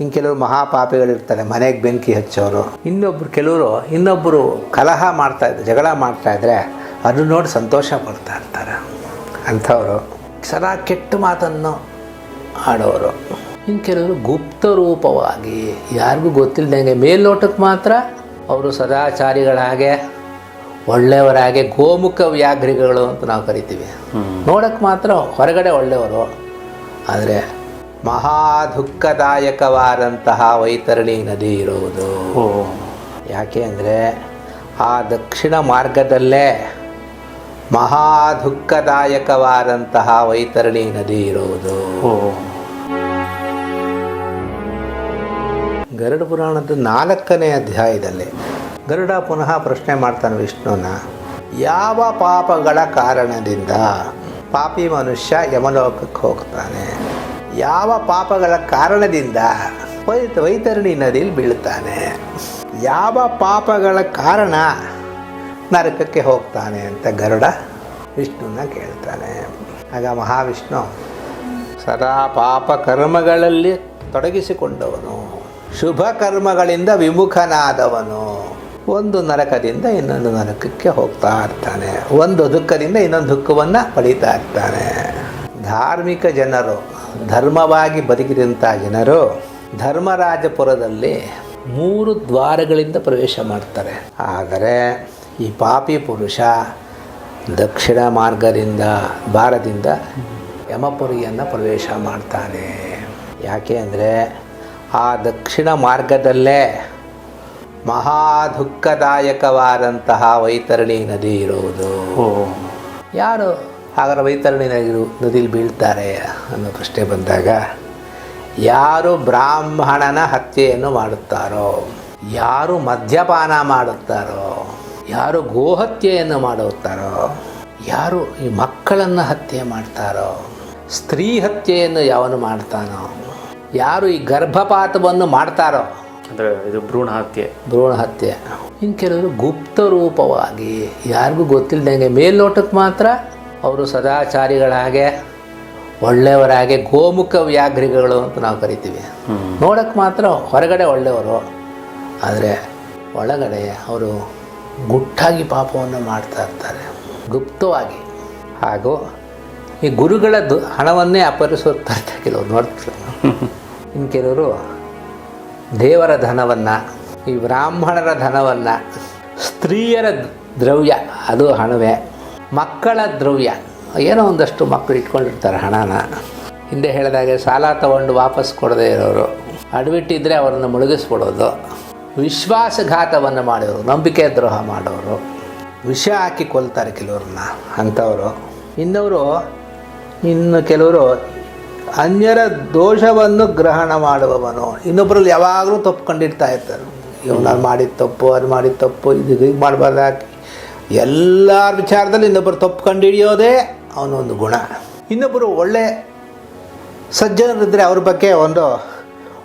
ಇನ್ನು ಕೆಲವರು ಮಹಾಪಾಪಿಗಳಿರ್ತಾರೆ ಮನೆಗೆ ಬೆಂಕಿ ಹಚ್ಚೋರು. ಇನ್ನೊಬ್ರು ಕೆಲವರು ಇನ್ನೊಬ್ಬರು ಕಲಹ ಮಾಡ್ತಾ ಇದ್ದಾರೆ ಜಗಳ ಮಾಡ್ತಾ ಇದ್ದರೆ ಅದನ್ನ ನೋಡಿ ಸಂತೋಷ ಪಡ್ತಾ ಇರ್ತಾರೆ. ಅಂಥವರು. ಸದಾ ಕೆಟ್ಟ ಮಾತನ್ನು ಆಡೋರು. ಇನ್ನು ಕೆಲವರು ಗುಪ್ತ ರೂಪವಾಗಿ ಯಾರಿಗೂ ಗೊತ್ತಿಲ್ಲದಂಗೆ ಮೇಲ್ನೋಟಕ್ಕೆ ಮಾತ್ರ ಅವರು ಸದಾಚಾರಿಗಳ ಹಾಗೆ ಒಳ್ಳೆಯವರಾಗೆ ಗೋಮುಖ ವ್ಯಾಘ್ರಿಗಳು ಅಂತ ನಾವು ಕರಿತೀವಿ. ನೋಡಕ್ಕೆ ಮಾತ್ರ ಹೊರಗಡೆ ಒಳ್ಳೆಯವರು ಆದರೆ ಮಹಾ ದುಃಖದಾಯಕವಾದಂತಹ ವೈತರಣಿ ನದಿ ಇರುವುದು. ಯಾಕೆ ಅಂದರೆ ಆ ದಕ್ಷಿಣ ಮಾರ್ಗದಲ್ಲೇ ಮಹಾ ದುಃಖದಾಯಕವಾದಂತಹ ವೈತರಣಿ ನದಿ ಇರುವುದು. ಗರುಡ ಪುರಾಣದ ನಾಲ್ಕನೇ ಅಧ್ಯಾಯದಲ್ಲಿ ಗರುಡ ಪುನಃ ಪ್ರಶ್ನೆ ಮಾಡ್ತಾನೆ ವಿಷ್ಣುನ ಯಾವ ಪಾಪಗಳ ಕಾರಣದಿಂದ ಪಾಪಿ ಮನುಷ್ಯ ಯಮಲೋಕಕ್ಕೆ ಹೋಗ್ತಾನೆ? ಯಾವ ಪಾಪಗಳ ಕಾರಣದಿಂದ ವೈತ ವೈತರಣಿ ನದಿಯಲ್ಲಿ ಬೀಳುತ್ತಾನೆ? ಯಾವ ಪಾಪಗಳ ಕಾರಣ ನರಕಕ್ಕೆ ಹೋಗ್ತಾನೆ ಅಂತ ಗರುಡ ವಿಷ್ಣುನ ಕೇಳ್ತಾನೆ. ಆಗ ಮಹಾವಿಷ್ಣು ಸದಾ ಪಾಪ ಕರ್ಮಗಳಲ್ಲಿ ತೊಡಗಿಸಿಕೊಂಡವನು. ಶುಭ ಕರ್ಮಗಳಿಂದ ವಿಮುಖನಾದವನು. ಒಂದು ನರಕದಿಂದ ಇನ್ನೊಂದು ನರಕಕ್ಕೆ ಹೋಗ್ತಾ ಇರ್ತಾನೆ. ಒಂದು ದುಃಖದಿಂದ ಇನ್ನೊಂದು ದುಃಖವನ್ನು ಪಡೀತಾ ಇರ್ತಾನೆ. ಧಾರ್ಮಿಕ ಜನರು ಧರ್ಮವಾಗಿ ಬದುಕಿದಂಥ ಜನರು ಧರ್ಮರಾಜಪುರದಲ್ಲಿ ಮೂರು ದ್ವಾರಗಳಿಂದ ಪ್ರವೇಶ ಮಾಡ್ತಾರೆ. ಆದರೆ ಈ ಪಾಪಿ ಪುರುಷ ದಕ್ಷಿಣ ಮಾರ್ಗದಿಂದ ಭಾರದಿಂದ ಯಮಪುರಿಯನ್ನು ಪ್ರವೇಶ ಮಾಡ್ತಾನೆ. ಯಾಕೆ ಅಂದರೆ ಆ ದಕ್ಷಿಣ ಮಾರ್ಗದಲ್ಲೇ ಮಹಾ ದುಃಖದಾಯಕವಾದಂತಹ ವೈತರಣಿ ನದಿ ಇರುವುದು. ಯಾರು ಹಾಗಾದ್ರೆ ವೈತರಣಿನಾಗಿರು ನದಿ ನದಿಲಿ ಬೀಳ್ತಾರೆ ಅನ್ನೋ ಪ್ರಶ್ನೆ ಬಂದಾಗ ಯಾರು ಬ್ರಾಹ್ಮಣನ ಹತ್ಯೆಯನ್ನು ಮಾಡುತ್ತಾರೋ ಯಾರು ಮದ್ಯಪಾನ ಮಾಡುತ್ತಾರೋ ಯಾರು ಗೋಹತ್ಯೆಯನ್ನು ಮಾಡುತ್ತಾರೋ ಯಾರು ಈ ಮಕ್ಕಳನ್ನು ಹತ್ಯೆ ಮಾಡ್ತಾರೋ ಸ್ತ್ರೀ ಹತ್ಯೆಯನ್ನು ಯಾವನು ಮಾಡ್ತಾನೋ ಯಾರು ಈ ಗರ್ಭಪಾತವನ್ನು ಮಾಡ್ತಾರೋ? ಅಂದರೆ ಇದು ಭ್ರೂಣ ಹತ್ಯೆ. ಭ್ರೂಣ ಹತ್ಯೆ. ಇನ್ನು ಕೆಲವರು ಗುಪ್ತ ರೂಪವಾಗಿ ಯಾರಿಗೂ ಗೊತ್ತಿಲ್ಲದಂಗೆ ಮೇಲ್ನೋಟಕ್ಕೆ ಮಾತ್ರ ಅವರು ಸದಾಚಾರಿಗಳಾಗೆ ಒಳ್ಳೆಯವರಾಗೆ ಒಳ್ಳೆಯವರ ಗೋಮುಖ ವ್ಯಾಘ್ರಿಗಳು ಅಂತ ನಾವು ಕರಿತೀವಿ. ನೋಡೋಕ್ಕೆ ಮಾತ್ರ ಹೊರಗಡೆ ಒಳ್ಳೆಯವರು. ಆದರೆ ಒಳಗಡೆ ಅವರು ಗುಟ್ಟಾಗಿ ಪಾಪವನ್ನು ಮಾಡ್ತಾ ಇರ್ತಾರೆ. ಗುಪ್ತವಾಗಿ. ಹಾಗೂ ಈ ಗುರುಗಳ ದು ಹಣವನ್ನೇ ಅಪಹರಿಸುತ್ತಾರೆ ಕೆಲವರು ನೋಡ್ತಾರೆ. ಇನ್ನು ಕೆಲವರು ದೇವರ ಧನವನ್ನು ಈ ಬ್ರಾಹ್ಮಣರ ಧನವನ್ನು ಸ್ತ್ರೀಯರ ದ್ರವ್ಯ ಅದು ಹಣವೇ. ಮಕ್ಕಳ ದ್ರವ್ಯ. ಏನೋ ಒಂದಷ್ಟು ಮಕ್ಕಳು ಇಟ್ಕೊಂಡಿರ್ತಾರೆ ಹಣನ. ಹಿಂದೆ ಹೇಳಿದಾಗೆ ಸಾಲ ತಗೊಂಡು ವಾಪಸ್ ಕೊಡದೇ ಇರೋರು. ಅಡ್ಬಿಟ್ಟಿದ್ರೆ ಅವರನ್ನು ಮುಳುಗಿಸ್ಬಿಡೋದು. ವಿಶ್ವಾಸಘಾತವನ್ನು ಮಾಡೋರು, ನಂಬಿಕೆ ದ್ರೋಹ ಮಾಡೋರು. ವಿಷ ಹಾಕಿ ಕೊಲ್ತಾರೆ ಕೆಲವ್ರನ್ನ, ಅಂಥವರು. ಇನ್ನವರು, ಇನ್ನು ಕೆಲವರು ಅನ್ಯರ ದೋಷವನ್ನು ಗ್ರಹಣ ಮಾಡುವವನು. ಇನ್ನೊಬ್ಬರಲ್ಲಿ ಯಾವಾಗಲೂ ತಪ್ಪು ಕಂಡಿಡ್ತಾ ಇರ್ತಾರೆ. ಇವನು ಮಾಡಿದ ತಪ್ಪು, ಅದು ಮಾಡಿದ ತಪ್ಪು, ಇದು ಹೀಗೆ ಮಾಡಬಾರ್ದು ಎಲ್ಲರ ವಿಚಾರದಲ್ಲಿ ಇನ್ನೊಬ್ಬರು ತಪ್ಪು ಕಂಡುಹಿಡಿಯೋದೇ ಅವನೊಂದು ಗುಣ. ಇನ್ನೊಬ್ಬರು ಒಳ್ಳೆ ಸಜ್ಜನರಿದ್ದರೆ ಅವ್ರ ಬಗ್ಗೆ ಒಂದು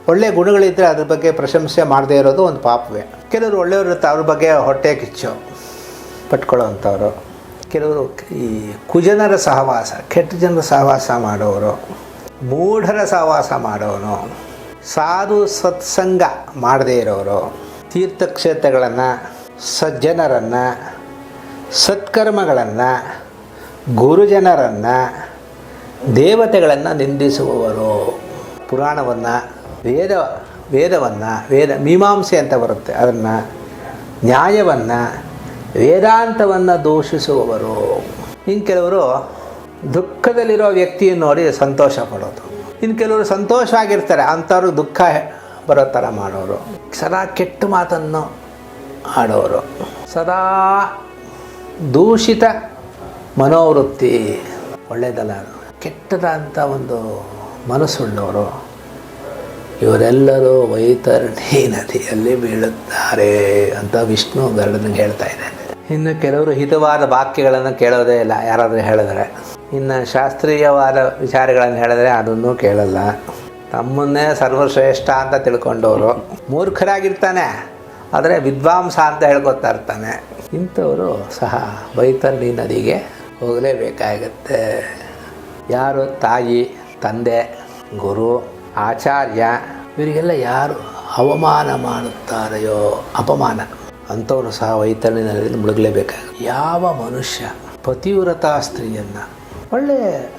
ಒಳ್ಳೆಯ ಗುಣಗಳಿದ್ದರೆ ಅದ್ರ ಬಗ್ಗೆ ಪ್ರಶಂಸೆ ಮಾಡದೇ ಇರೋದು ಒಂದು ಪಾಪವೇ. ಕೆಲವರು ಒಳ್ಳೆಯವರು ಇರುತ್ತೆ ಅವ್ರ ಬಗ್ಗೆ ಹೊಟ್ಟೆ ಕಿಚ್ಚು ಪಟ್ಕೊಳ್ಳೋ ಅಂಥವ್ರು ಕೆಲವರು ಈ ಕುಜನರ ಸಹವಾಸ, ಕೆಟ್ಟ ಜನರ ಸಹವಾಸ ಮಾಡೋರು, ಮೂಢರ ಸಹವಾಸ ಮಾಡೋನು ಸಾಧು ಸತ್ಸಂಗ ಮಾಡದೇ ಇರೋರು, ತೀರ್ಥಕ್ಷೇತ್ರಗಳನ್ನು, ಸಜ್ಜನರನ್ನು ಸತ್ಕರ್ಮಗಳನ್ನು, ಗುರುಜನರನ್ನು, ದೇವತೆಗಳನ್ನು ನಿಂದಿಸುವವರು. ಪುರಾಣವನ್ನು, ವೇದ, ವೇದವನ್ನು, ವೇದ ಮೀಮಾಂಸೆ ಅಂತ ಬರುತ್ತೆ. ಅದನ್ನು, ನ್ಯಾಯವನ್ನು, ವೇದಾಂತವನ್ನು ದೂಷಿಸುವವರು. ಇನ್ನು ಕೆಲವರು ದುಃಖದಲ್ಲಿರೋ ವ್ಯಕ್ತಿಯನ್ನು ನೋಡಿ ಸಂತೋಷ ಪಡೋದು. ಇನ್ನು ಕೆಲವರು ಸಂತೋಷವಾಗಿರ್ತಾರೆ ಅಂಥವ್ರಿಗೆ ದುಃಖ ಬರೋ ಥರ ಮಾಡೋರು. ಸದಾ ಕೆಟ್ಟ ಮಾತನ್ನು ಆಡೋರು. ಸದಾ ದೂಷಿತ ಮನೋವೃತ್ತಿ. ಒಳ್ಳೆಯದಲ್ಲ. ಕೆಟ್ಟದಂಥ ಒಂದು ಮನಸ್ಸುಳ್ಳವರು, ಇವರೆಲ್ಲರೂ ವೈತರಣಿ ನದಿಯಲ್ಲಿ ಬೀಳುತ್ತಾರೆ ಅಂತ ವಿಷ್ಣು ಗರುಡನಿಗೆ ಹೇಳ್ತಾ ಇದ್ದಾನೆ. ಇನ್ನು ಕೆಲವರು ಹಿತವಾದ ವಾಕ್ಯಗಳನ್ನು ಕೇಳೋದೇ ಇಲ್ಲ, ಯಾರಾದರೂ ಹೇಳಿದ್ರೆ. ಇನ್ನು ಶಾಸ್ತ್ರೀಯವಾದ ವಿಚಾರಗಳನ್ನು ಹೇಳಿದ್ರೆ ಅದನ್ನು ಕೇಳಲ್ಲ. ತಮ್ಮನ್ನೇ ಸರ್ವಶ್ರೇಷ್ಠ ಅಂತ ತಿಳ್ಕೊಂಡವರು. ಮೂರ್ಖರಾಗಿರ್ತಾನೆ. ಆದರೆ ವಿದ್ವಾಂಸ ಅಂತ ಹೇಳ್ಕೊತಾ ಇರ್ತಾನೆ. ಇಂಥವರು ಸಹ ಬೈತರಣಿ ನದಿಗೆ ಹೋಗಲೇಬೇಕಾಗತ್ತೆ. ಯಾರು ತಾಯಿ, ತಂದೆ, ಗುರು, ಆಚಾರ್ಯ, ಇವರಿಗೆಲ್ಲ ಯಾರು ಅವಮಾನ ಮಾಡುತ್ತಾರೆಯೋ, ಅಪಮಾನ, ಅಂಥವರು ಸಹ ವೈತರಣಿನಲ್ಲಿ ಮುಳುಗಲೇಬೇಕಾಗುತ್ತೆ. ಯಾವ ಮನುಷ್ಯ ಪತಿವ್ರತ ಸ್ತ್ರೀಯನ್ನು, ಒಳ್ಳೆ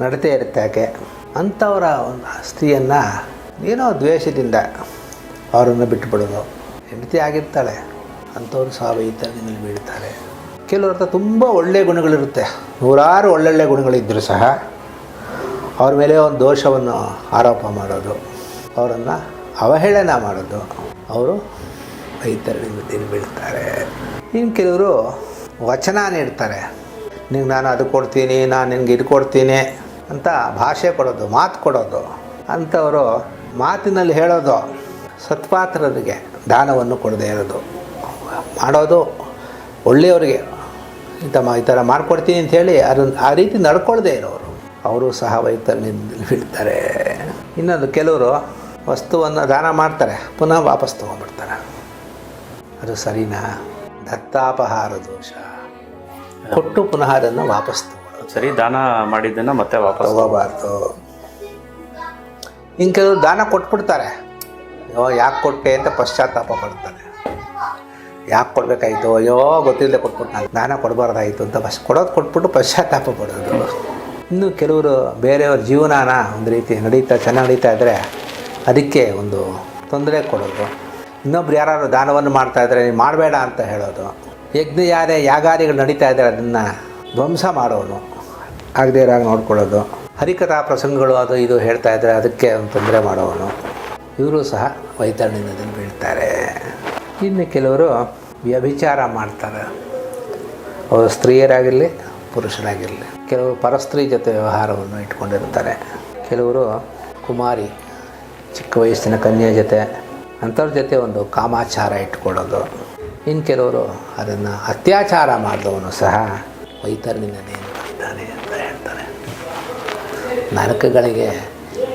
ನಡತೆ ಇರುತ್ತೆ ಯಾಕೆ ಅಂಥವರ ಒಂದು ಸ್ತ್ರೀಯನ್ನು ಏನೋ ದ್ವೇಷದಿಂದ ಅವರನ್ನು ಬಿಟ್ಟುಬಿಡೋದು ಹೆಂಡತಿ ಆಗಿರ್ತಾಳೆ, ಅಂಥವ್ರು ಸಹ ವೈತರಣಿನಲ್ಲಿ ಬೀಳ್ತಾರೆ. ಕೆಲವ್ರ ಹತ್ರ ತುಂಬ ಒಳ್ಳೆಯ ಗುಣಗಳಿರುತ್ತೆ. ನೂರಾರು ಒಳ್ಳೊಳ್ಳೆ ಗುಣಗಳಿದ್ದರೂ ಸಹ ಅವ್ರ ಮೇಲೆ ಒಂದು ದೋಷವನ್ನು ಆರೋಪ ಮಾಡೋದು, ಅವರನ್ನು ಅವಹೇಳನ ಮಾಡೋದು, ಅವರು ವೈತರಣಿಯಲ್ಲಿ ಬೀಳ್ತಾರೆ. ಇನ್ನು ಕೆಲವರು ವಚನ ನೀಡ್ತಾರೆ, ನಿಂಗೆ ನಾನು ಅದು ಕೊಡ್ತೀನಿ, ನಾನು ನಿನಗೆ ಇದು ಕೊಡ್ತೀನಿ ಅಂತ ಭಾಷೆ ಕೊಡೋದು, ಮಾತು ಕೊಡೋದು. ಅಂಥವರು ಮಾತಿನಲ್ಲಿ ಹೇಳೋದು ಸತ್ಪಾತ್ರರಿಗೆ. ದಾನವನ್ನು ಕೊಡದೇ ಇರೋದು. ಮಾಡೋದು ಒಳ್ಳೆಯವರಿಗೆ. ತಮ್ಮ ಈ ಥರ ಮಾಡಿಕೊಡ್ತೀನಿ ಅಂತ ಹೇಳಿ ಅದನ್ನು ಆ ರೀತಿ ನಡ್ಕೊಳ್ದೇ ಇರೋರು. ಅವರು ಸಹ ವೈತಲ್ಲಿ ಬೀಳ್ತಾರೆ ಇನ್ನೊಂದು ಕೆಲವರು ವಸ್ತುವನ್ನು ದಾನ ಮಾಡ್ತಾರೆ ಪುನಃ ವಾಪಸ್ ತೊಗೊಂಡ್ಬಿಡ್ತಾರೆ. ಅದು ಸರಿನಾ? ದತ್ತಾಪಹಾರ ದೋಷ. ಕೊಟ್ಟು ಪುನಃ ಅದನ್ನು ವಾಪಸ್ ತಗೊಳ್ಳೋದು. ಸರಿ ದಾನ ಮಾಡಿದ್ದನ್ನು ಮತ್ತೆ ವಾಪಸ್ ತಗೋಬಾರ್ದು. ಇನ್ನು ಕೆಲವರು ದಾನ ಕೊಟ್ಬಿಡ್ತಾರೆ. ಅಯ್ಯೋ, ಯಾಕೆ ಕೊಟ್ಟೆ ಅಂತ ಪಶ್ಚಾತ್ತಾಪ ಪಡ್ತಾನೆ ಯಾಕೆ ಕೊಡಬೇಕಾಯ್ತು? ಅಯ್ಯೋ, ಗೊತ್ತಿಲ್ಲದೆ ಕೊಟ್ಬಿಟ್ಟು ದಾನ ಕೊಡಬಾರ್ದಾಯಿತು ಅಂತ ಪಶ್, ಕೊಡೋದು ಕೊಟ್ಬಿಟ್ಟು ಪಶ್ಚಾತ್ತಾಪ ಪಡೋದು. ಇನ್ನು ಕೆಲವರು ಬೇರೆಯವ್ರ ಜೀವನಾನ ಒಂದು ರೀತಿ ನಡೀತಾ, ಚೆನ್ನಾಗಿ ನಡೀತಾ ಇದ್ದರೆ ಅದಕ್ಕೆ ಒಂದು ತೊಂದರೆ ಕೊಡೋದು. ಇನ್ನೊಬ್ರು ಯಾರು ದಾನವನ್ನು ಮಾಡ್ತಾ ಇದ್ದಾರೆ ನೀವು ಮಾಡಬೇಡ ಅಂತ ಹೇಳೋದು. ಯಜ್ಞ ಯಾರೇ ಯಾಗಾದಿಗಳು ನಡೀತಾ ಇದ್ದಾರೆ ಅದನ್ನು ಧ್ವಂಸ ಮಾಡೋನು. ಆಗದೇ ಇರಾಗ ನೋಡ್ಕೊಳ್ಳೋದು. ಹರಿಕಥಾ ಪ್ರಸಂಗಗಳು ಅದು ಇದು ಹೇಳ್ತಾ ಇದ್ದರೆ ಅದಕ್ಕೆ ಒಂದು ತೊಂದರೆ ಮಾಡೋವನು ಇವರು ಸಹ ವೈತರಣಿನಲ್ಲಿ ಬೀಳ್ತಾರೆ. ಇನ್ನು ಕೆಲವರು ವ್ಯಭಿಚಾರ ಮಾಡ್ತಾರೆ. ಅವರು ಸ್ತ್ರೀಯರಾಗಿರಲಿ, ಪುರುಷರಾಗಿರಲಿ. ಕೆಲವರು ಪರಸ್ತ್ರೀ ಜೊತೆ ವ್ಯವಹಾರವನ್ನು ಇಟ್ಕೊಂಡಿರ್ತಾರೆ. ಕೆಲವರು ಕುಮಾರಿ, ಚಿಕ್ಕ ವಯಸ್ಸಿನ ಕನ್ಯೆ ಜೊತೆ ಅಂಥವ್ರ ಜೊತೆ ಒಂದು ಕಾಮಾಚಾರ ಇಟ್ಕೊಳ್ಳೋದು. ಇನ್ನು ಕೆಲವರು ಅದನ್ನು ಅತ್ಯಾಚಾರ ಮಾಡಿದವನು ಸಹ ವೈತರಣಿನಲ್ಲಿ ಬರ್ತಾನೆ ಅಂತ ಹೇಳ್ತಾರೆ. ನರಕಗಳಿಗೆ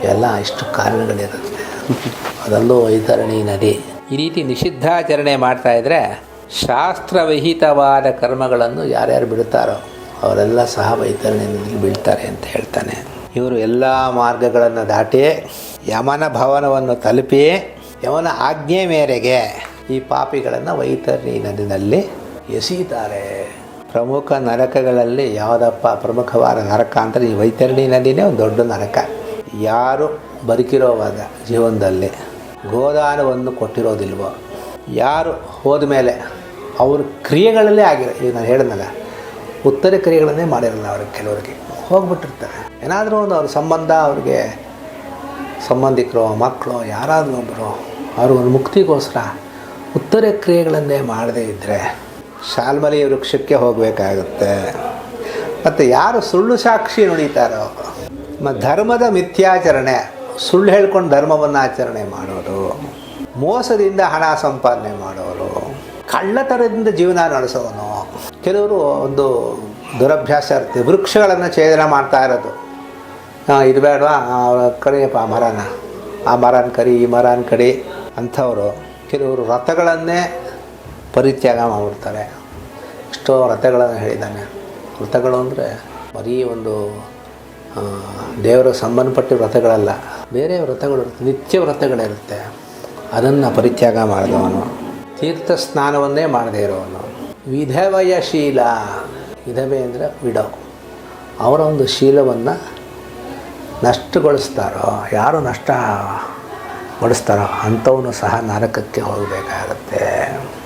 ಎಲ್ಲ ಇಷ್ಟು ಕಾರಣಗಳಿರುತ್ತೆ. ಅದರಲ್ಲೂ ವೈತರಣಿ ನದಿ. ಈ ರೀತಿ ನಿಷಿದ್ಧಾಚರಣೆ ಮಾಡ್ತಾ ಇದ್ದರೆ ಶಾಸ್ತ್ರವಿಹಿತವಾದ ಕರ್ಮಗಳನ್ನು ಯಾರ್ಯಾರು ಬಿಡುತ್ತಾರೋ ಅವರೆಲ್ಲ ಸಹ ವೈತರಣಿ ನದಿಗೆ ಬೀಳ್ತಾರೆ ಅಂತ ಹೇಳ್ತಾನೆ. ಇವರು ಎಲ್ಲ ಮಾರ್ಗಗಳನ್ನು ದಾಟಿ ಯಮನ ಭವನವನ್ನು ತಲುಪಿ ಯಮನ ಆಜ್ಞೆ ಮೇರೆಗೆ ಈ ಪಾಪಿಗಳನ್ನು ವೈತರಣಿ ನದಿನಲ್ಲಿ ಎಸೆಯುತ್ತಾರೆ. ಪ್ರಮುಖ ನರಕಗಳಲ್ಲಿ ಯಾವುದಪ್ಪ ಪ್ರಮುಖವಾದ ನರಕ ಅಂದರೆ ಈ ವೈತರಣಿ ನದಿನೇ ಒಂದು ದೊಡ್ಡ ನರಕ. ಯಾರು ಬದುಕಿರೋವಾಗ ಜೀವನದಲ್ಲಿ ಗೋದಾನವನ್ನು ಕೊಟ್ಟಿರೋದಿಲ್ವೋ? ಯಾರು ಹೋದ ಮೇಲೆ ಅವ್ರ ಕ್ರಿಯೆಗಳಲ್ಲೇ ಆಗಿರೋ ಈಗ ನಾನು ಹೇಳಿದ್ನಲ್ಲ, ಉತ್ತರ ಕ್ರಿಯೆಗಳನ್ನೇ ಮಾಡಿರಲ್ಲ ಅವ್ರಿಗೆ ಕೆಲವರಿಗೆ. ಹೋಗ್ಬಿಟ್ಟಿರ್ತಾರೆ. ಏನಾದರೂ ಒಂದು ಅವ್ರ ಸಂಬಂಧ, ಅವ್ರಿಗೆ ಸಂಬಂಧಿಕರು, ಮಕ್ಕಳು, ಯಾರಾದರೂ ಒಬ್ಬರು ಅವರು ಒಂದು ಮುಕ್ತಿಗೋಸ್ಕರ ಉತ್ತರ ಕ್ರಿಯೆಗಳನ್ನೇ ಮಾಡದೇ ಇದ್ದರೆ ಶಾಲ್ಮಲಿ ವೃಕ್ಷಕ್ಕೆ ಹೋಗಬೇಕಾಗುತ್ತೆ. ಮತ್ತು ಯಾರು ಸುಳ್ಳು ಸಾಕ್ಷಿ ನುಡಿತಾರೋ ಧರ್ಮದ ಮಿಥ್ಯಾಚರಣೆ ಸುಳ್ಳು ಹೇಳ್ಕೊಂಡು ಧರ್ಮವನ್ನು ಆಚರಣೆ ಮಾಡೋರು ಮೋಸದಿಂದ ಹಣ ಸಂಪಾದನೆ ಮಾಡೋರು, ಕಳ್ಳತನದಿಂದ ಜೀವನ ನಡೆಸೋನು. ಕೆಲವರು ಒಂದು ದುರಭ್ಯಾಸ ಇರುತ್ತೆ. ವೃಕ್ಷಗಳನ್ನು ಛೇದನ ಮಾಡ್ತಾ ಇರೋದು. ಹಾಂ ಇದು ಬೇಡವಾ? ಕಡಿಯಪ್ಪ ಆ ಮರನ. ಆ ಮರನ ಕಡಿ ಈ ಮರನ ಕಡಿ ಅಂಥವರು. ಕೆಲವರು ರಥಗಳನ್ನೇ ಪರಿತ್ಯಾಗ ಮಾಡಿಬಿಡ್ತಾರೆ. ಎಷ್ಟೋ ರಥಗಳನ್ನು ಹೇಳಿದ್ದಾನೆ. ವ್ರತಗಳು ಅಂದರೆ ಬರೀ ಒಂದು ದೇವರ ಸಂಬಂಧಪಟ್ಟ ವ್ರತಗಳಲ್ಲ, ಬೇರೆ ವ್ರತಗಳು, ನಿತ್ಯ ವ್ರತಗಳಿರುತ್ತೆ. ಅದನ್ನು ಪರಿತ್ಯಾಗ ಮಾಡಿದವನು. ತೀರ್ಥ ಸ್ನಾನವನ್ನೇ ಮಾಡದೇ ಇರೋವನು. ವಿಧವಯಶೀಲ ವಿಧವೆ ಅಂದರೆ ವಿಡೋ. ಅವರ ಒಂದು ಶೀಲವನ್ನು ನಷ್ಟಗೊಳಿಸ್ತಾರೋ, ಯಾರು ನಷ್ಟ ಪಡಿಸ್ತಾರೋ ಅಂಥವನು ಸಹ ನರಕಕ್ಕೆ ಹೋಗಬೇಕಾಗತ್ತೆ.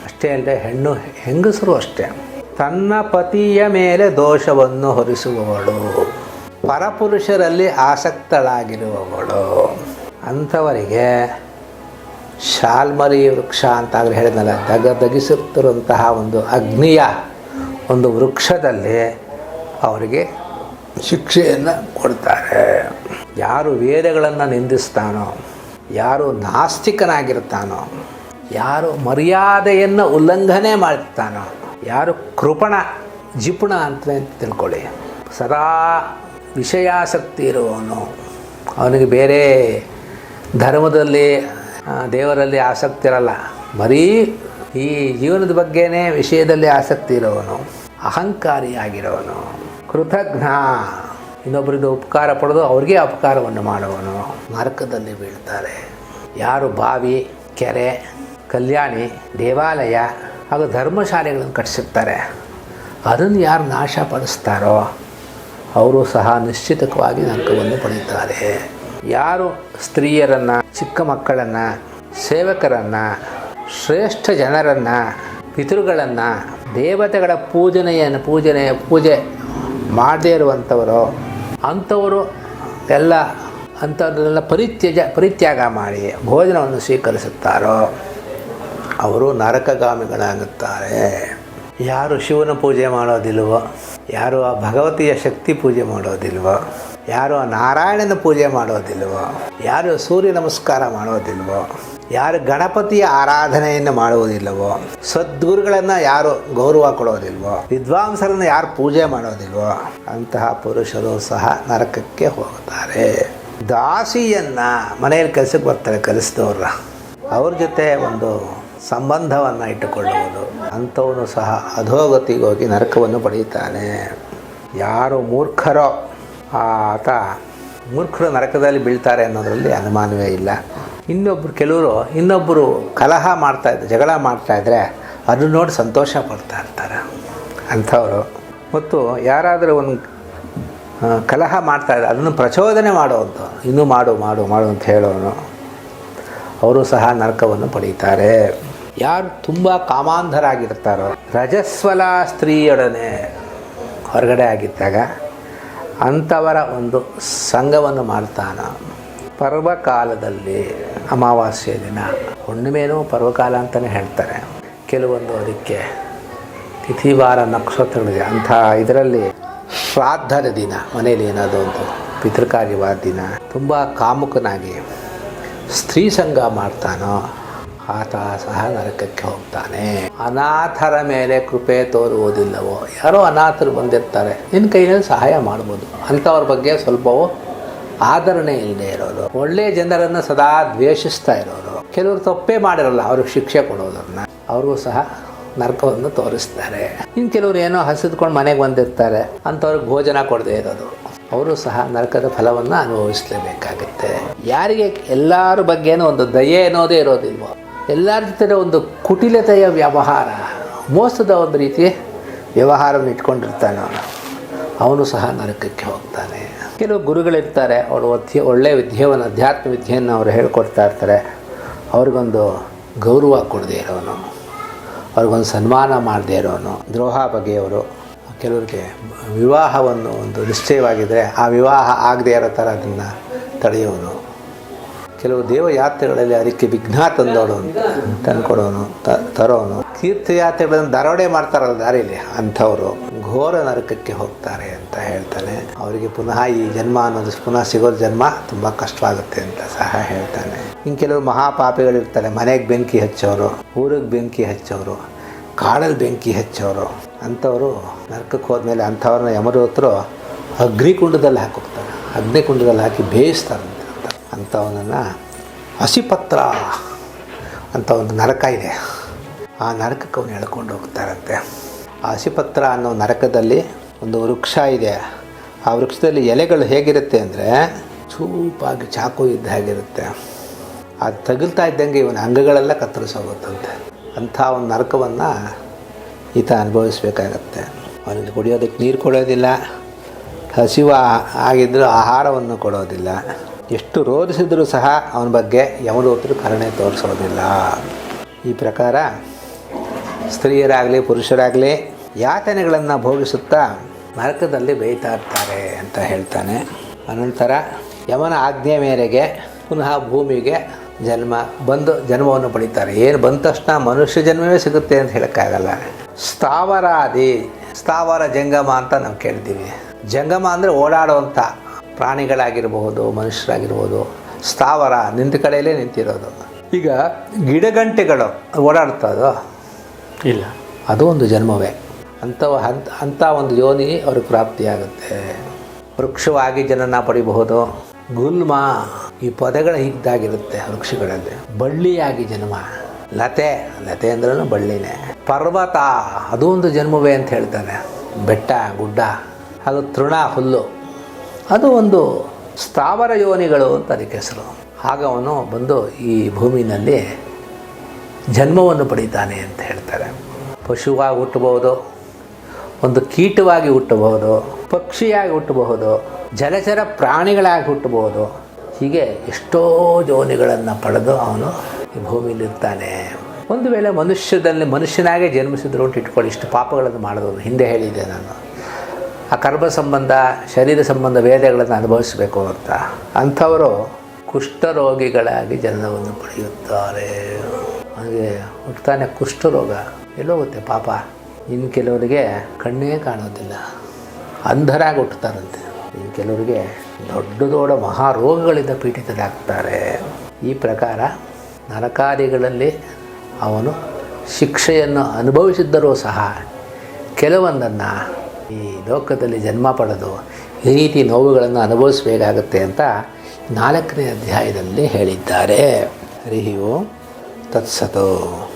ಅಷ್ಟೇ ಅಲ್ಲದೆ ಹೆಣ್ಣು ಹೆಂಗಸರು ಅಷ್ಟೇ. ತನ್ನ ಪತಿಯ ಮೇಲೆ ದೋಷವನ್ನು ಹೊರಿಸುವವಳು. ಪರಪುರುಷರಲ್ಲಿ ಆಸಕ್ತಳಾಗಿರುವವಳು. ಅಂಥವರಿಗೆ ಶಾಲ್ಮರಿ ವೃಕ್ಷ ಅಂತಾಗಲೇ ಹೇಳಿದ್ನಲ್ಲ, ದಗ ದಗಿಸುತ್ತಿರುವಂತಹ ಒಂದು ಅಗ್ನಿಯ ಒಂದು ವೃಕ್ಷದಲ್ಲಿ ಅವರಿಗೆ ಶಿಕ್ಷೆಯನ್ನು ಕೊಡ್ತಾರೆ. ಯಾರು ವೇದಗಳನ್ನು ನಿಂದಿಸ್ತಾನೋ, ಯಾರು ನಾಸ್ತಿಕನಾಗಿರ್ತಾನೋ, ಯಾರು ಮರ್ಯಾದೆಯನ್ನು ಉಲ್ಲಂಘನೆ ಮಾಡ್ತಾನೋ, ಯಾರು ಕೃಪಣ, ಜಿಪುಣ ಅಂತ ತಿಳ್ಕೊಳ್ಳಿ. ಸದಾ ವಿಷಯಾಸಕ್ತಿ ಇರುವವನು ಅವನಿಗೆ ಬೇರೆ ಧರ್ಮದಲ್ಲಿ ದೇವರಲ್ಲಿ ಆಸಕ್ತಿ ಇರಲ್ಲ ಬರೀ ಈ ಜೀವನದ ಬಗ್ಗೆನೇ ವಿಷಯದಲ್ಲಿ ಆಸಕ್ತಿ ಇರೋವನು ಅಹಂಕಾರಿಯಾಗಿರೋವನು ಕೃತಜ್ಞ. ಇನ್ನೊಬ್ಬರಿಂದ ಉಪಕಾರ ಪಡೆದು ಅವ್ರಿಗೆ ಅಪಕಾರವನ್ನು ಮಾಡುವನು ಮಾರ್ಗದಲ್ಲಿ ಬೀಳ್ತಾರೆ. ಯಾರು ಬಾವಿ, ಕೆರೆ, ಕಲ್ಯಾಣಿ, ದೇವಾಲಯ ಹಾಗೂ ಧರ್ಮಶಾಲೆಗಳನ್ನು ಕಟ್ಟಿಸಿರ್ತಾರೆ ಅದನ್ನು ಯಾರು ನಾಶಪಡಿಸ್ತಾರೋ ಅವರು ಸಹ ನಿಶ್ಚಿತವಾಗಿ ಅಂಕವನ್ನು ಪಡೆಯುತ್ತಾರೆ. ಯಾರು ಸ್ತ್ರೀಯರನ್ನು, ಚಿಕ್ಕ ಮಕ್ಕಳನ್ನು, ಸೇವಕರನ್ನು, ಶ್ರೇಷ್ಠ ಜನರನ್ನು, ಪಿತೃಗಳನ್ನು, ದೇವತೆಗಳ ಪೂಜನೆಯನ್ನು ಪೂಜನೆಯ ಪೂಜೆ ಮಾಡದೇ ಇರುವಂಥವರು, ಅಂಥವರು ಎಲ್ಲ ಅಂಥವ್ರನ್ನೆಲ್ಲ ಪರಿತ್ಯಜ, ಪರಿತ್ಯಾಗ ಮಾಡಿ ಭೋಜನವನ್ನು ಸ್ವೀಕರಿಸುತ್ತಾರೋ, ಅವರು ನರಕಗಾಮಿಗಳಾಗುತ್ತಾರೆ. ಯಾರು ಶಿವನ ಪೂಜೆ ಮಾಡೋದಿಲ್ವೋ, ಯಾರು ಆ ಭಗವತಿಯ ಶಕ್ತಿ ಪೂಜೆ ಮಾಡೋದಿಲ್ವೋ, ಯಾರು ಆ ನಾರಾಯಣನ ಪೂಜೆ ಮಾಡೋದಿಲ್ವೋ, ಯಾರು ಸೂರ್ಯ ನಮಸ್ಕಾರ ಮಾಡೋದಿಲ್ವೋ, ಯಾರು ಗಣಪತಿಯ ಆರಾಧನೆಯನ್ನು ಮಾಡುವುದಿಲ್ಲವೋ, ಸದ್ಗುರುಗಳನ್ನು ಯಾರು ಗೌರವ ಕೊಡೋದಿಲ್ವೋ, ವಿದ್ವಾಂಸರನ್ನು ಯಾರು ಪೂಜೆ ಮಾಡೋದಿಲ್ವೋ, ಅಂತಹ ಪುರುಷರು ಸಹ ನರಕಕ್ಕೆ ಹೋಗುತ್ತಾರೆ. ದಾಸಿಯನ್ನು ಮನೆಯಲ್ಲಿ ಕೆಲಸಕ್ಕೆ ಬರ್ತಾರೆ, ಕಲಿಸಿದವ್ರ. ಅವ್ರ ಜೊತೆ ಒಂದು ಸಂಬಂಧವನ್ನು ಇಟ್ಟುಕೊಳ್ಳುವುದು. ಅಂಥವನು ಸಹ ಅಧೋಗತಿಗೋಗಿ ನರಕವನ್ನು ಪಡೆಯುತ್ತಾನೆ. ಯಾರು ಮೂರ್ಖರೋ ಆತ ಮೂರ್ಖರು ನರಕದಲ್ಲಿ ಬೀಳ್ತಾರೆ ಅನ್ನೋದರಲ್ಲಿ ಅನುಮಾನವೇ ಇಲ್ಲ. ಇನ್ನೊಬ್ಬರು ಕೆಲವರು ಇನ್ನೊಬ್ಬರು ಕಲಹ ಮಾಡ್ತಾಯಿದ್ರು ಜಗಳ ಮಾಡ್ತಾಯಿದ್ರೆ ಅದನ್ನು ನೋಡಿ ಸಂತೋಷ ಪಡ್ತಾ ಇರ್ತಾರೆ ಅಂಥವರು. ಮತ್ತು ಯಾರಾದರೂ ಒಂದು ಕಲಹ ಮಾಡ್ತಾ ಇದ್ದಾರೆ ಅದನ್ನು ಪ್ರಚೋದನೆ ಮಾಡುವಂಥ ಇನ್ನೂ ಮಾಡು ಮಾಡು ಮಾಡು ಅಂತ ಹೇಳೋನು. ಅವರು ಸಹ ನರಕವನ್ನು ಪಡೀತಾರೆ ಯಾರು ತುಂಬ ಕಾಮಾಂಧರಾಗಿರ್ತಾರೋ, ರಜಸ್ವಲ ಸ್ತ್ರೀಯೊಡನೆ ಹೊರಗಡೆ ಆಗಿದ್ದಾಗ ಅಂಥವರ ಒಂದು ಸಂಘವನ್ನು ಮಾಡ್ತಾನ. ಪರ್ವಕಾಲದಲ್ಲಿ ಅಮಾವಾಸ್ಯೆ ದಿನ. ಹುಣ್ಣಿಮೆನೂ ಪರ್ವಕಾಲ ಅಂತಲೇ ಹೇಳ್ತಾರೆ. ಕೆಲವೊಂದು ಅದಕ್ಕೆ ತಿಥಿವಾರ ನಕ್ಷತ್ರಗಳಿದೆ ಅಂಥ ಇದರಲ್ಲಿ ಶ್ರಾದ್ದದ ದಿನ, ಮನೆಯಲ್ಲಿ ಏನಾದರೂ ಒಂದು ಪಿತೃಕಾರ್ಯವಾದ ದಿನ. ತುಂಬ ಕಾಮುಕನಾಗಿ ಸ್ತ್ರೀ ಸಂಘ ಮಾಡ್ತಾನೋ ಆತ ಸಹ ನರಕಕ್ಕೆ ಹೋಗ್ತಾನೆ. ಅನಾಥರ ಮೇಲೆ ಕೃಪೆ ತೋರುವುದಿಲ್ಲವೋ? ಯಾರೋ ಅನಾಥರು ಬಂದಿರ್ತಾರೆ. ನಿನ್ನ ಕೈಯಲ್ಲಿ ಸಹಾಯ ಮಾಡ್ಬೋದು. ಅಂಥವ್ರ ಬಗ್ಗೆ ಸ್ವಲ್ಪವೂ ಆದರಣೆ ಇಲ್ಲದೆ ಇರೋರು. ಒಳ್ಳೆಯ ಜನರನ್ನು ಸದಾ ದ್ವೇಷಿಸ್ತಾ ಇರೋರು. ಕೆಲವರು ತಪ್ಪೇ ಮಾಡಿರಲ್ಲ, ಅವ್ರಿಗೆ ಶಿಕ್ಷೆ ಕೊಡೋದನ್ನ. ಅವ್ರಿಗೂ ಸಹ ನರಕವನ್ನು ತೋರಿಸ್ತಾರೆ. ಇನ್ನು ಕೆಲವರು ಏನೋ ಹಸಿದ್ಕೊಂಡು ಮನೆಗೆ ಬಂದಿರ್ತಾರೆ. ಅಂಥವ್ರಿಗೆ ಭೋಜನ ಕೊಡದೇ ಇರೋದು. ಅವರು ಸಹ ನರಕದ ಫಲವನ್ನು ಅನುಭವಿಸಲೇಬೇಕಾಗುತ್ತೆ. ಯಾರಿಗೆ? ಎಲ್ಲರ ಬಗ್ಗೆನೂ ಒಂದು ದಯೆ ಅನ್ನೋದೇ ಇರೋದಿಲ್ವೋ? ಎಲ್ಲರ ಜೊತೆ ಒಂದು ಕುಟಿಲತೆಯ ವ್ಯವಹಾರ, ಮೋಸದ ಒಂದು ರೀತಿ ವ್ಯವಹಾರವನ್ನು ಇಟ್ಕೊಂಡಿರ್ತಾನೆ ಅವನು. ಅವನು ಸಹ ನರಕಕ್ಕೆ ಹೋಗ್ತಾನೆ. ಕೆಲವು ಗುರುಗಳಿರ್ತಾರೆ ಅವರು ಅಧ್ಯ ಒಳ್ಳೆಯ ವಿದ್ಯೆಯನ್ನು ಅಧ್ಯಾತ್ಮ ವಿದ್ಯೆಯನ್ನು ಅವರು ಹೇಳ್ಕೊಡ್ತಾ ಇರ್ತಾರೆ. ಅವ್ರಿಗೊಂದು ಗೌರವ ಕೊಡದೇ ಇರೋನು. ಅವ್ರಿಗೊಂದು ಸನ್ಮಾನ ಮಾಡದೇ ಇರೋನು. ದ್ರೋಹ ಬಗೆಯವರು. ಕೆಲವರಿಗೆ ವಿವಾಹವನ್ನು ಒಂದು ನಿಶ್ಚಯವಾಗಿದ್ದರೆ ಆ ವಿವಾಹ ಆಗದೇ ಇರೋ ಥರ ಅದನ್ನು ತಡೆಯೋನು ಕೆಲವು ದೇವಯಾತ್ರೆಗಳಲ್ಲಿ ಅದಕ್ಕೆ ವಿಘ್ನ ತಂದೋಡು ತಂದ್ಕೊಡೋನು ತರೋನು. ತೀರ್ಥಯಾತ್ರೆಗಳನ್ನು ದರೋಡೆ ಮಾಡ್ತಾರಲ್ಲ ದಾರಿಲಿ ಅಂಥವರು. ಘೋರ ನರಕಕ್ಕೆ ಹೋಗ್ತಾರೆ ಅಂತ ಹೇಳ್ತಾನೆ. ಅವರಿಗೆ ಪುನಃ ಈ ಜನ್ಮ ಅನ್ನೋದು ಪುನಃ ಸಿಗೋದು ಜನ್ಮ ತುಂಬ ಕಷ್ಟವಾಗುತ್ತೆ ಅಂತ ಸಹ ಹೇಳ್ತಾನೆ. ಇನ್ನು ಕೆಲವರು ಮಹಾಪಾಪಿಗಳಿರ್ತಾರೆ, ಮನೆಗೆ ಬೆಂಕಿ ಹಚ್ಚೋರು, ಊರಿಗೆ ಬೆಂಕಿ ಹಚ್ಚೋರು ಕಾಡಲ್ಲಿ ಬೆಂಕಿ ಹಚ್ಚೋರು. ಅಂಥವರು ನರಕಕ್ಕೆ ಹೋದ್ಮೇಲೆ ಅಂಥವ್ರನ್ನ ಯಮದೂತರು ಅಗ್ನಿಕುಂಡದಲ್ಲಿ ಹಾಕೋಗ್ತಾರೆ ಅಗ್ನಿಕುಂಡದಲ್ಲಿ ಹಾಕಿ ಬೇಯಿಸ್ತಾರಂತೆ ಅಂತ. ಅಂಥವನನ್ನು ಹಸಿಪತ್ರ ಅಂತ ಒಂದು ನರಕ ಇದೆ. ಆ ನರಕಕ್ಕೆ ಅವನು ಎಳ್ಕೊಂಡು ಹೋಗ್ತಾರಂತೆ. ಆ ಹಸಿಪತ್ರ ಅನ್ನೋ ನರಕದಲ್ಲಿ ಒಂದು ವೃಕ್ಷ ಇದೆ. ಆ ವೃಕ್ಷದಲ್ಲಿ ಎಲೆಗಳು ಹೇಗಿರುತ್ತೆ ಅಂದರೆ ಚೂಪಾಗಿ ಚಾಕು ಇದ್ದ ಹಾಗಿರುತ್ತೆ. ಅದು ತಗುಲ್ತಾ ಇದ್ದಂಗೆ ಇವನ ಅಂಗಗಳೆಲ್ಲ ಕತ್ತರಿಸೋಗುತ್ತಂತೆ. ಅಂಥ ಒಂದು ನರಕವನ್ನು ಈತ ಅನುಭವಿಸಬೇಕಾಗತ್ತೆ. ಅವನಿಗೆ ಕುಡಿಯೋದಕ್ಕೆ ನೀರು ಕೊಡೋದಿಲ್ಲ. ಹಸಿವ ಆಗಿದ್ದರೂ ಆಹಾರವನ್ನು ಕೊಡೋದಿಲ್ಲ. ಎಷ್ಟು ರೋಧಿಸಿದರೂ ಸಹ ಅವನ ಬಗ್ಗೆ ಯಮದೂತರು ಕರುಣೆ ತೋರಿಸೋದಿಲ್ಲ. ಈ ಪ್ರಕಾರ ಸ್ತ್ರೀಯರಾಗಲಿ, ಪುರುಷರಾಗಲಿ ಯಾತನೆಗಳನ್ನು ಭೋಗಿಸುತ್ತಾ ನರಕದಲ್ಲಿ ಬೇಯ್ತಾ ಇರ್ತಾರೆ ಅಂತ ಹೇಳ್ತಾನೆ. ಅನಂತರ ಯಮನ ಆಜ್ಞೆ ಮೇರೆಗೆ ಪುನಃ ಭೂಮಿಗೆ ಜನ್ಮ ಬಂದು ಜನ್ಮವನ್ನು ಪಡಿತಾರೆ. ಏನು ಬಂದ ತಕ್ಷಣ ಮನುಷ್ಯ ಜನ್ಮವೇ ಸಿಗುತ್ತೆ ಅಂತ ಹೇಳೋಕ್ಕಾಗಲ್ಲ. ಸ್ಥಾವರಾದಿ, ಸ್ಥಾವರ ಜಂಗಮ ಅಂತ ನಾವು ಕೇಳ್ತೀವಿ. ಜಂಗಮ ಅಂದರೆ ಓಡಾಡುವಂಥ ಪ್ರಾಣಿಗಳಾಗಿರ್ಬೋದು ಮನುಷ್ಯರಾಗಿರ್ಬೋದು ಸ್ಥಾವರ ನಿಂತ ಕಡೆಯಲ್ಲೇ ನಿಂತಿರೋದು. ಈಗ ಗಿಡಗಂಟೆಗಳು ಓಡಾಡ್ತದೋ ಇಲ್ಲ. ಅದು ಒಂದು ಜನ್ಮವೇ. ಅಂಥವ ಅಂಥ ಅಂಥ ಒಂದು ಯೋನಿ ಅವ್ರಿಗೆ ಪ್ರಾಪ್ತಿಯಾಗುತ್ತೆ ವೃಕ್ಷವಾಗಿ ಜನನ ಪಡಿಬಹುದು. ಗುಲ್ಮ ಈ ಪದಗಳ ಹಿಗ್ದಾಗಿರುತ್ತೆ ವೃಕ್ಷಗಳಲ್ಲಿ. ಬಳ್ಳಿಯಾಗಿ ಜನ್ಮ. ಲತೆ ಲತೆ ಅಂದ್ರೂ ಬಳ್ಳಿನೇ. ಪರ್ವತ ಅದು ಒಂದು ಜನ್ಮವೇ ಅಂತ ಹೇಳ್ತಾನೆ ಬೆಟ್ಟ ಗುಡ್ಡ ಅದು ತೃಣ ಹುಲ್ಲು. ಅದು ಒಂದು ಸ್ಥಾವರ ಯೋನಿಗಳು ಅಂತ ಅದಕ್ಕೆ ಹೆಸರು. ಆಗ ಅವನು ಬಂದು ಈ ಭೂಮಿನಲ್ಲಿ ಜನ್ಮವನ್ನು ಪಡೀತಾನೆ ಅಂತ ಹೇಳ್ತಾರೆ. ಪಶುವಾಗಿ ಹುಟ್ಟಬಹುದು, ಒಂದು ಕೀಟವಾಗಿ ಹುಟ್ಟಬಹುದು, ಪಕ್ಷಿಯಾಗಿ ಹುಟ್ಟಬಹುದು, ಜಲಚರ ಪ್ರಾಣಿಗಳಾಗಿ ಹುಟ್ಟಬಹುದು. ಹೀಗೆ ಎಷ್ಟೋ ಜೋನಿಗಳನ್ನು ಪಡೆದು ಅವನು ಈ ಭೂಮಿಯಲ್ಲಿರ್ತಾನೆ ಒಂದು ವೇಳೆ ಮನುಷ್ಯದಲ್ಲಿ ಮನುಷ್ಯನಾಗೆ ಜನ್ಮಿಸಿದ್ರು ಅಂತ ಇಟ್ಕೊಳ್ಳಿ, ಇಷ್ಟು ಪಾಪಗಳನ್ನು ಮಾಡಿದವನು. ಹಿಂದೆ ಹೇಳಿದ್ದೆ ನಾನು. ಆ ಕರ್ಮ ಸಂಬಂಧ, ಶರೀರ ಸಂಬಂಧ ವೇದಗಳನ್ನು ಅನುಭವಿಸಬೇಕು ಅಂತ. ಅಂಥವರು ಕುಷ್ಠರೋಗಿಗಳಾಗಿ ಜನನವನ್ನು ಪಡೆಯುತ್ತಾರೆ. ಹಾಗೆ ಹುಟ್ಟುತ್ತಾನೆ ಕುಷ್ಠರೋಗ ಎಲ್ಲೋಗುತ್ತೆ ಪಾಪ. ಇನ್ನು ಕೆಲವರಿಗೆ ಕಣ್ಣೇ ಕಾಣೋದಿಲ್ಲ. ಅಂಧರಾಗಿ ಹುಟ್ಟುತ್ತಾರಂತೆ ಇನ್ನು ಕೆಲವರಿಗೆ ದೊಡ್ಡ ದೊಡ್ಡ ಮಹಾರೋಗಗಳಿಂದ ಪೀಡಿತರಾಗ್ತಾರೆ. ಈ ಪ್ರಕಾರ ನರಕಾದಿಗಳಲ್ಲಿ ಅವನು ಶಿಕ್ಷೆಯನ್ನು ಅನುಭವಿಸಿದ್ದರೂ ಸಹ ಕೆಲವೊಂದನ್ನು ಈ ಲೋಕದಲ್ಲಿ ಜನ್ಮ ಪಡೆದು ಈ ರೀತಿ ನೋವುಗಳನ್ನು ಅನುಭವಿಸಬೇಕಾಗತ್ತೆ ಅಂತ ನಾಲ್ಕನೇ ಅಧ್ಯಾಯದಲ್ಲಿ ಹೇಳಿದ್ದಾರೆ. ಹರಿ ತತ್ಸತೋ ತತ್ಸತು.